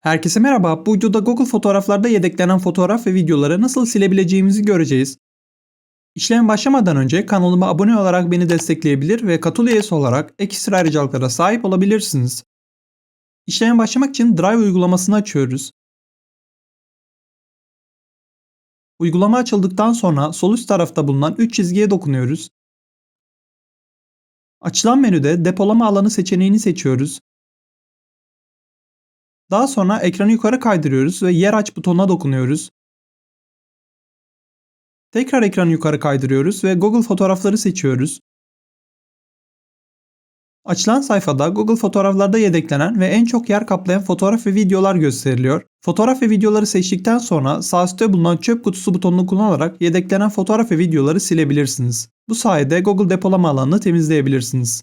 Herkese merhaba. Bu videoda Google Fotoğraflarda yedeklenen fotoğraf ve videoları nasıl silebileceğimizi göreceğiz. İşlem başlamadan önce kanalıma abone olarak beni destekleyebilir ve katıl üyesi olarak ekstra ayrıcalıklara sahip olabilirsiniz. İşleme başlamak için Drive uygulamasını açıyoruz. Uygulama açıldıktan sonra sol üst tarafta bulunan 3 çizgiye dokunuyoruz. Açılan menüde depolama alanı seçeneğini seçiyoruz. Daha sonra ekranı yukarı kaydırıyoruz ve yer aç butonuna dokunuyoruz. Tekrar ekranı yukarı kaydırıyoruz ve Google fotoğrafları seçiyoruz. Açılan sayfada Google fotoğraflarda yedeklenen ve en çok yer kaplayan fotoğraf ve videolar gösteriliyor. Fotoğraf ve videoları seçtikten sonra sağ üstte bulunan çöp kutusu butonunu kullanarak yedeklenen fotoğraf ve videoları silebilirsiniz. Bu sayede Google depolama alanını temizleyebilirsiniz.